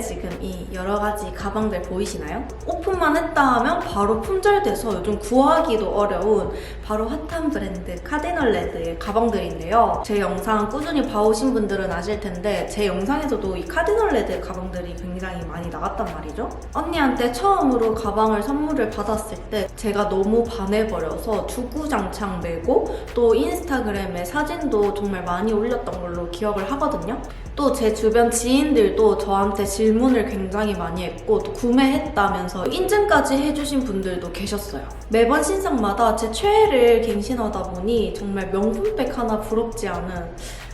지금 이 여러 가지 가방들 보이시나요? 오픈만 했다 하면 바로 품절돼서 요즘 구하기도 어려운 바로 핫한 브랜드 카디널 레드의 가방들인데요. 제 영상 꾸준히 봐오신 분들은 아실 텐데 제 영상에서도 이 카디널 레드 가방들이 굉장히 많이 나갔단 말이죠. 언니한테 처음으로 가방을 선물을 받았을 때 제가 너무 반해버려서 주구장창 메고 또 인스타그램에 사진도 정말 많이 올렸던 걸로 기억을 하거든요. 또 제 주변 지인들도 저한테 질문을 굉장히 많이 했고 또 구매했다면서 인증까지 해주신 분들도 계셨어요. 매번 신상마다 제 최애를 갱신하다 보니 정말 명품백 하나 부럽지 않은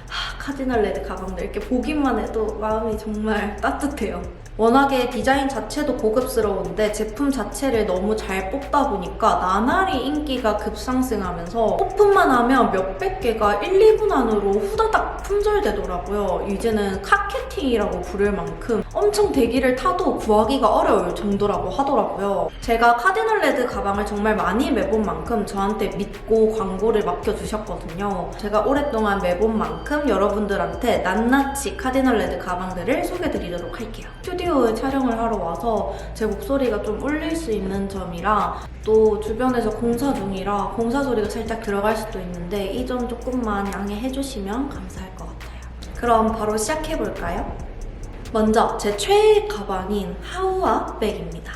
하, 카디널 레드 가방들 이렇게 보기만 해도 마음이 정말 따뜻해요. 워낙에 디자인 자체도 고급스러운데 제품 자체를 너무 잘 뽑다 보니까 나날이 인기가 급상승하면서 오픈만 하면 몇백 개가 1, 2분 안으로 후다닥 품절되더라고요. 이제는 카케팅이라고 부를 만큼 엄청 대기를 타도 구하기가 어려울 정도라고 하더라고요. 제가 카디널 레드 가방을 정말 많이 매본 만큼 저한테 믿고 광고를 맡겨주셨거든요. 제가 오랫동안 매본 만큼 여러분들한테 낱낱이 카디널 레드 가방들을 소개드리도록 할게요. 스튜디오에 촬영을 하러 와서 제 목소리가 좀 울릴 수 있는 점이라 또 주변에서 공사 중이라 공사 소리가 살짝 들어갈 수도 있는데 이 점 조금만 양해해 주시면 감사할 것 같아요. 그럼 바로 시작해 볼까요? 먼저 제 최애 가방인 하우아 백입니다.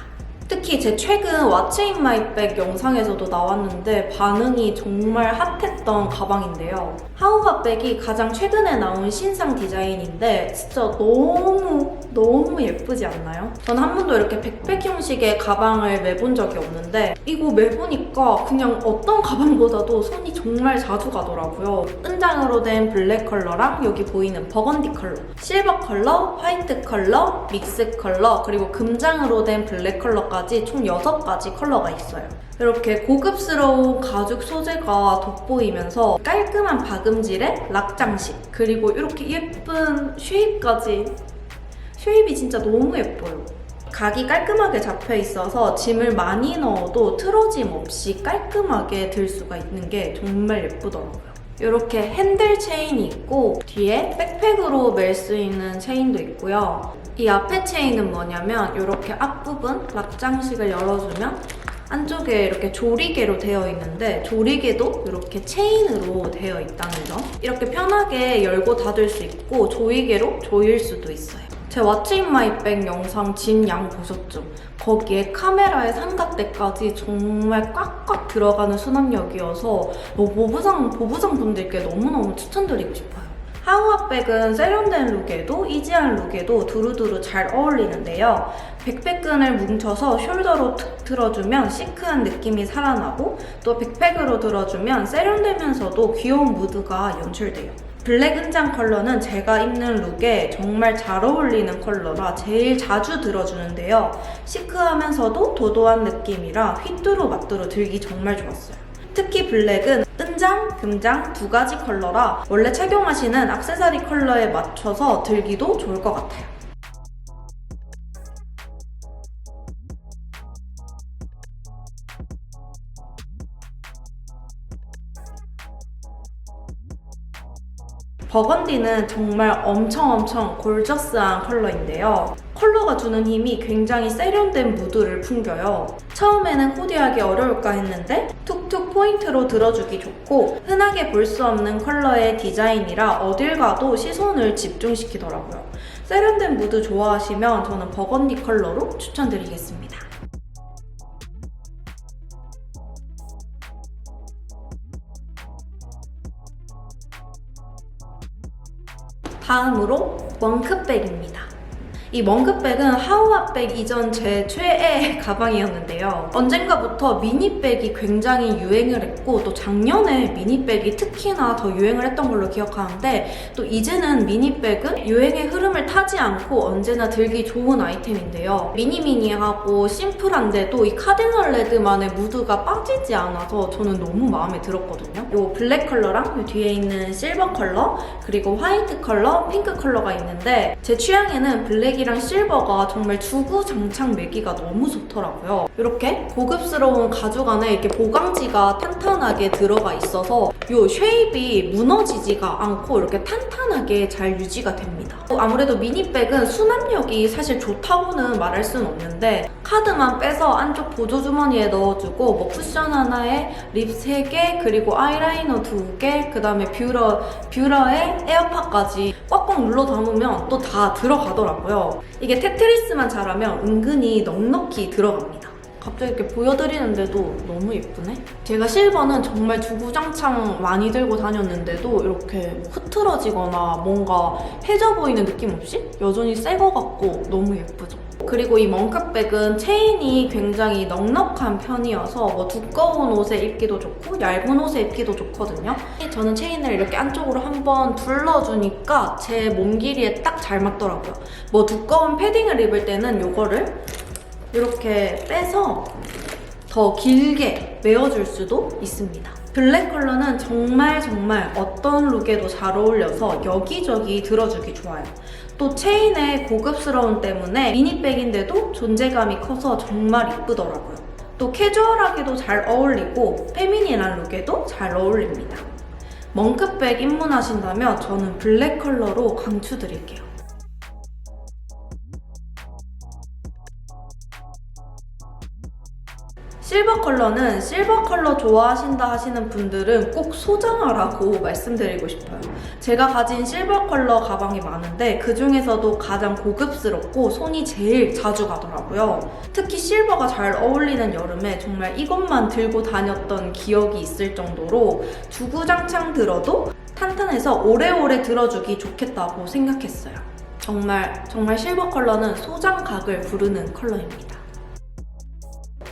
특히 제 최근 왓츠 인 마이 백 영상에서도 나왔는데 반응이 정말 핫했던 가방인데요. 하우아 백이 가장 최근에 나온 신상 디자인인데 진짜 너무 너무 예쁘지 않나요? 전 한 번도 이렇게 백팩 형식의 가방을 매본 적이 없는데 이거 매보니까 그냥 어떤 가방보다도 손이 정말 자주 가더라고요. 은장으로 된 블랙 컬러랑 여기 보이는 버건디 컬러, 실버 컬러, 화이트 컬러, 믹스 컬러, 그리고 금장으로 된 블랙 컬러까지 총 6가지 컬러가 있어요. 이렇게 고급스러운 가죽 소재가 돋보이면서 깔끔한 박음질의 락장식 그리고 이렇게 예쁜 쉐입까지 쉐입이 진짜 너무 예뻐요. 각이 깔끔하게 잡혀 있어서 짐을 많이 넣어도 틀어짐 없이 깔끔하게 들 수가 있는 게 정말 예쁘더라고요. 이렇게 핸들 체인이 있고 뒤에 백팩으로 멜 수 있는 체인도 있고요. 이 앞에 체인은 뭐냐면 이렇게 앞부분 락장식을 열어주면 안쪽에 이렇게 조리개로 되어 있는데 조리개도 이렇게 체인으로 되어 있다는 점 이렇게 편하게 열고 닫을 수 있고 조이개로 조일 수도 있어요 제 왓츠 인 마이 백 영상 진 양 보셨죠? 거기에 카메라의 삼각대까지 정말 꽉꽉 들어가는 수납력이어서 뭐 보부상, 보부상 분들께 너무너무 추천드리고 싶어요 하우아백은 세련된 룩에도 이지한 룩에도 두루두루 잘 어울리는데요. 백팩끈을 뭉쳐서 숄더로 툭 들어주면 시크한 느낌이 살아나고 또 백팩으로 들어주면 세련되면서도 귀여운 무드가 연출돼요. 블랙 은장 컬러는 제가 입는 룩에 정말 잘 어울리는 컬러라 제일 자주 들어주는데요. 시크하면서도 도도한 느낌이라 휘뚜루 마뚜루 들기 정말 좋았어요. 특히 블랙은 은장, 금장 두 가지 컬러라 원래 착용하시는 악세사리 컬러에 맞춰서 들기도 좋을 것 같아요. 버건디는 정말 엄청 엄청 골저스한 컬러인데요. 컬러가 주는 힘이 굉장히 세련된 무드를 풍겨요. 처음에는 코디하기 어려울까 했는데 툭툭 포인트로 들어주기 좋고 흔하게 볼 수 없는 컬러의 디자인이라 어딜 가도 시선을 집중시키더라고요. 세련된 무드 좋아하시면 저는 버건디 컬러로 추천드리겠습니다. 다음으로 원크백입니다. 이 멍크백은 하우아백 이전 제 최애 가방이었는데요. 언젠가부터 미니백이 굉장히 유행을 했고 또 작년에 미니백이 특히나 더 유행을 했던 걸로 기억하는데 또 이제는 미니백은 유행의 흐름을 타지 않고 언제나 들기 좋은 아이템인데요. 미니미니하고 심플한데도 이 카디널 레드만의 무드가 빠지지 않아서 저는 너무 마음에 들었거든요. 이 블랙 컬러랑 이 뒤에 있는 실버 컬러 그리고 화이트 컬러, 핑크 컬러가 있는데 제 취향에는 블랙이 블랙이랑 실버가 정말 주구장창 매기가 너무 좋더라고요. 이렇게 고급스러운 가죽 안에 이렇게 보강지가 탄탄하게 들어가 있어서 이 쉐입이 무너지지가 않고 이렇게 탄탄하게 잘 유지가 됩니다. 아무래도 미니백은 수납력이 사실 좋다고는 말할 수는 없는데 카드만 빼서 안쪽 보조 주머니에 넣어주고 뭐 쿠션 하나에 립 3개 그리고 아이라이너 2개 그 다음에 뷰러 뷰러에 에어팟까지 꽉꽉 눌러 담으면 또 다 들어가더라고요. 이게 테트리스만 잘하면 은근히 넉넉히 들어갑니다. 갑자기 이렇게 보여드리는데도 너무 예쁘네? 제가 실버는 정말 주구장창 많이 들고 다녔는데도 이렇게 뭐 흐트러지거나 뭔가 해져 보이는 느낌 없이 여전히 새 거 같고 너무 예쁘죠? 그리고 이 멍크백은 체인이 굉장히 넉넉한 편이어서 뭐 두꺼운 옷에 입기도 좋고 얇은 옷에 입기도 좋거든요. 저는 체인을 이렇게 안쪽으로 한번 둘러주니까 제 몸 길이에 딱 잘 맞더라고요. 뭐 두꺼운 패딩을 입을 때는 이거를 이렇게 빼서 더 길게 메어줄 수도 있습니다. 블랙 컬러는 정말 정말 어떤 룩에도 잘 어울려서 여기저기 들어주기 좋아요. 또 체인의 고급스러움 때문에 미니백인데도 존재감이 커서 정말 이쁘더라고요. 또 캐주얼하게도 잘 어울리고 페미닌한 룩에도 잘 어울립니다. 멍크백 입문하신다면 저는 블랙 컬러로 강추드릴게요. 실버 컬러는 실버 컬러 좋아하신다 하시는 분들은 꼭 소장하라고 말씀드리고 싶어요. 제가 가진 실버 컬러 가방이 많은데 그 중에서도 가장 고급스럽고 손이 제일 자주 가더라고요. 특히 실버가 잘 어울리는 여름에 정말 이것만 들고 다녔던 기억이 있을 정도로 주구장창 들어도 탄탄해서 오래오래 들어주기 좋겠다고 생각했어요. 정말 정말 실버 컬러는 소장각을 부르는 컬러입니다.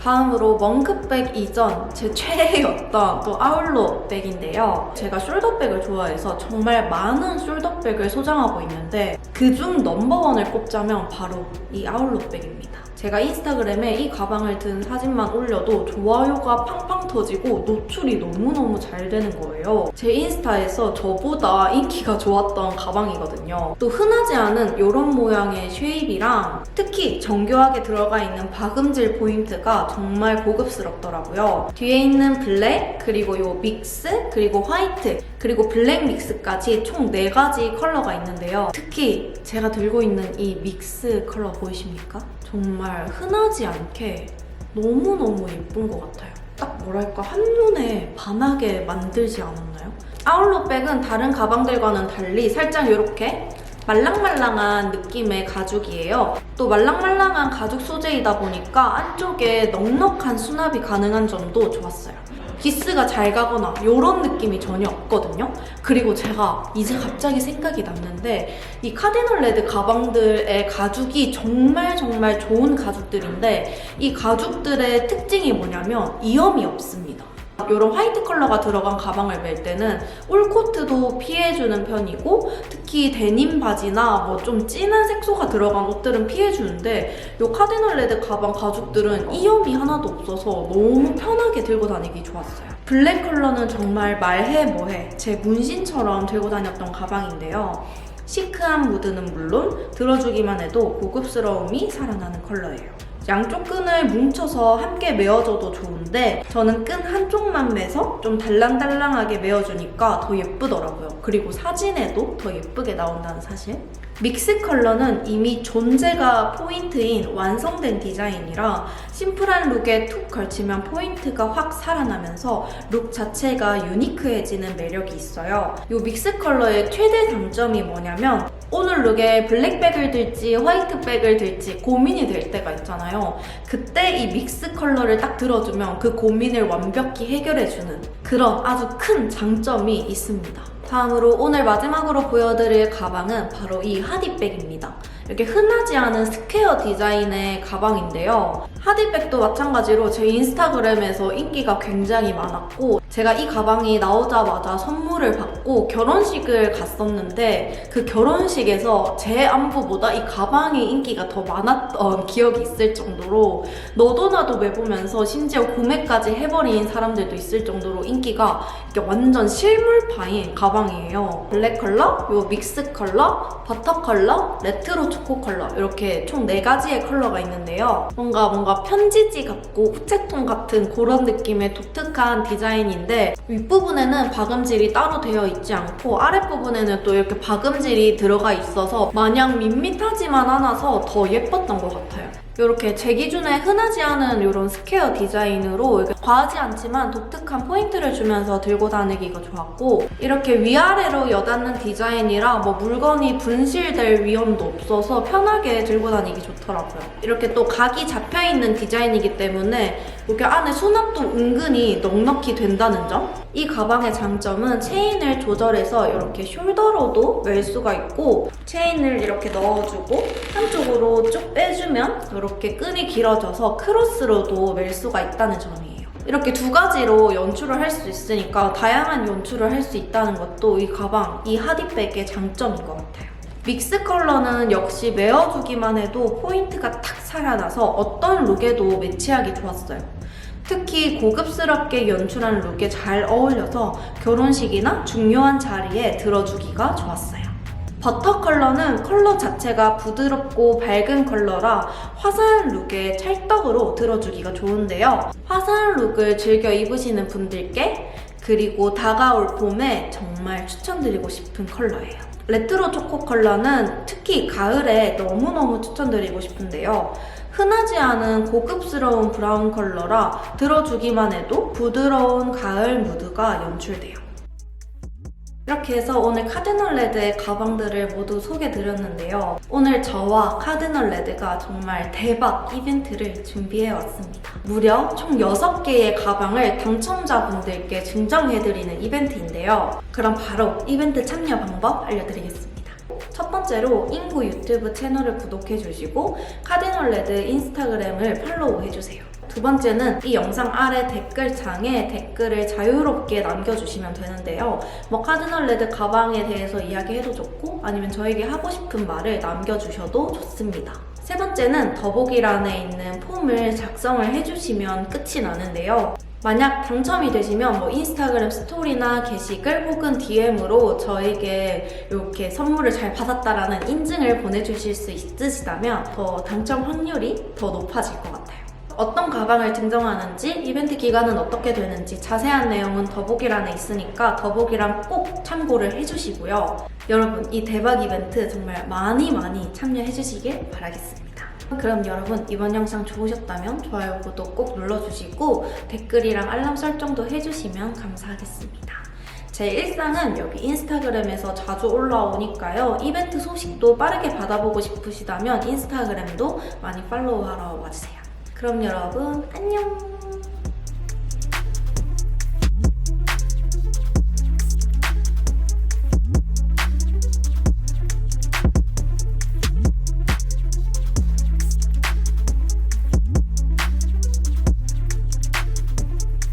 다음으로 멍크백 이전 제 최애였던 또 아울러 백인데요. 제가 숄더백을 좋아해서 정말 많은 숄더백을 소장하고 있는데 그중 넘버원을 꼽자면 바로 이 아울러 백입니다. 제가 인스타그램에 이 가방을 든 사진만 올려도 좋아요가 팡팡 터지고 노출이 너무너무 잘 되는 거예요. 제 인스타에서 저보다 인기가 좋았던 가방이거든요. 또 흔하지 않은 이런 모양의 쉐입이랑 특히 정교하게 들어가 있는 박음질 포인트가 정말 고급스럽더라고요. 뒤에 있는 블랙, 그리고 요 믹스, 그리고 화이트, 그리고 블랙 믹스까지 총 4가지 컬러가 있는데요. 특히 제가 들고 있는 이 믹스 컬러 보이십니까? 정말 흔하지 않게 너무너무 예쁜 것 같아요. 딱 뭐랄까 한눈에 반하게 만들지 않았나요? 아울러 백은 다른 가방들과는 달리 살짝 이렇게 말랑말랑한 느낌의 가죽이에요. 또 말랑말랑한 가죽 소재이다 보니까 안쪽에 넉넉한 수납이 가능한 점도 좋았어요. 기스가 잘 가거나 이런 느낌이 전혀 없거든요. 그리고 제가 이제 갑자기 생각이 났는데 이 카디널 레드 가방들의 가죽이 정말 정말 좋은 가죽들인데 이 가죽들의 특징이 뭐냐면 이염이 없습니다. 이런 화이트 컬러가 들어간 가방을 멜 때는 올코트도 피해주는 편이고 특히 데님 바지나 뭐 좀 진한 색소가 들어간 옷들은 피해주는데 이 카디널 레드 가방 가죽들은 이염이 하나도 없어서 너무 편하게 들고 다니기 좋았어요. 블랙 컬러는 정말 말해 뭐해 제 문신처럼 들고 다녔던 가방인데요. 시크한 무드는 물론 들어주기만 해도 고급스러움이 살아나는 컬러예요. 양쪽 끈을 뭉쳐서 함께 메어줘도 좋은데 저는 끈 한쪽만 매서 좀 달랑달랑하게 메어주니까 더 예쁘더라고요. 그리고 사진에도 더 예쁘게 나온다는 사실. 믹스 컬러는 이미 존재가 포인트인 완성된 디자인이라 심플한 룩에 툭 걸치면 포인트가 확 살아나면서 룩 자체가 유니크해지는 매력이 있어요. 이 믹스 컬러의 최대 장점이 뭐냐면 오늘 룩에 블랙백을 들지 화이트백을 들지 고민이 될 때가 있잖아요. 그때 이 믹스 컬러를 딱 들어주면 그 고민을 완벽히 해결해주는 그런 아주 큰 장점이 있습니다. 다음으로 오늘 마지막으로 보여드릴 가방은 바로 이 하디백입니다. 이렇게 흔하지 않은 스퀘어 디자인의 가방인데요. 하디백도 마찬가지로 제 인스타그램에서 인기가 굉장히 많았고 제가 이 가방이 나오자마자 선물을 받고 결혼식을 갔었는데 그 결혼식에서 제 안부보다 이 가방의 인기가 더 많았던 기억이 있을 정도로 너도 나도 매보면서 심지어 구매까지 해버린 사람들도 있을 정도로 인기가 완전 실물파인 가방이에요. 블랙 컬러, 요 믹스 컬러, 버터 컬러, 레트로 초코 컬러 이렇게 총네 가지의 컬러가 있는데요. 뭔가 뭔가 편지지 같고 우체통 같은 그런 느낌의 독특한 디자인인데 윗부분에는 박음질이 따로 되어 있지 않고 아랫부분에는 또 이렇게 박음질이 들어가 있어서 마냥 밋밋하지만 않아서 더 예뻤던 것 같아요. 이렇게 제 기준에 흔하지 않은 이런 스퀘어 디자인으로 과하지 않지만 독특한 포인트를 주면서 들고 다니기가 좋았고 이렇게 위아래로 여닫는 디자인이라 뭐 물건이 분실될 위험도 없어서 편하게 들고 다니기 좋더라고요. 이렇게 또 각이 잡혀 있는 디자인이기 때문에 이렇게 안에 수납도 은근히 넉넉히 된다는 점. 이 가방의 장점은 체인을 조절해서 이렇게 숄더로도 멜 수가 있고 체인을 이렇게 넣어주고 한쪽으로 쭉 빼주면 이렇게 끈이 길어져서 크로스로도 멜 수가 있다는 점이에요. 이렇게 두 가지로 연출을 할 수 있으니까 다양한 연출을 할 수 있다는 것도 이 가방, 이 하디백의 장점인 것 같아요. 믹스 컬러는 역시 메어주기만 해도 포인트가 탁 살아나서 어떤 룩에도 매치하기 좋았어요. 특히 고급스럽게 연출한 룩에 잘 어울려서 결혼식이나 중요한 자리에 들어주기가 좋았어요. 버터 컬러는 컬러 자체가 부드럽고 밝은 컬러라 화사한 룩에 찰떡으로 들어주기가 좋은데요. 화사한 룩을 즐겨 입으시는 분들께 그리고 다가올 봄에 정말 추천드리고 싶은 컬러예요. 레트로 초코 컬러는 특히 가을에 너무너무 추천드리고 싶은데요. 흔하지 않은 고급스러운 브라운 컬러라 들어주기만 해도 부드러운 가을 무드가 연출돼요. 이렇게 해서 오늘 카디널 레드의 가방들을 모두 소개드렸는데요. 오늘 저와 카디널 레드가 정말 대박 이벤트를 준비해왔습니다. 무려 총 6개의 가방을 당첨자분들께 증정해드리는 이벤트인데요. 그럼 바로 이벤트 참여 방법 알려드리겠습니다. 첫 번째로 인구 유튜브 채널을 구독해 주시고 카디널 레드 인스타그램을 팔로우 해주세요. 두 번째는 이 영상 아래 댓글창에 댓글을 자유롭게 남겨주시면 되는데요. 뭐 카디널 레드 가방에 대해서 이야기해도 좋고 아니면 저에게 하고 싶은 말을 남겨주셔도 좋습니다. 세 번째는 더보기란에 있는 폼을 작성을 해주시면 끝이 나는데요. 만약 당첨이 되시면 뭐 인스타그램 스토리나 게시글 혹은 DM으로 저에게 이렇게 선물을 잘 받았다라는 인증을 보내주실 수 있으시다면 더 당첨 확률이 더 높아질 것 같아요. 어떤 가방을 증정하는지, 이벤트 기간은 어떻게 되는지 자세한 내용은 더보기란에 있으니까 더보기란 꼭 참고를 해주시고요. 여러분, 이 대박 이벤트 정말 많이 많이 참여해주시길 바라겠습니다. 그럼 여러분 이번 영상 좋으셨다면 좋아요, 구독 꼭 눌러주시고 댓글이랑 알람 설정도 해주시면 감사하겠습니다. 제 일상은 여기 인스타그램에서 자주 올라오니까요. 이벤트 소식도 빠르게 받아보고 싶으시다면 인스타그램도 많이 팔로우하러 와주세요. 그럼 여러분 안녕!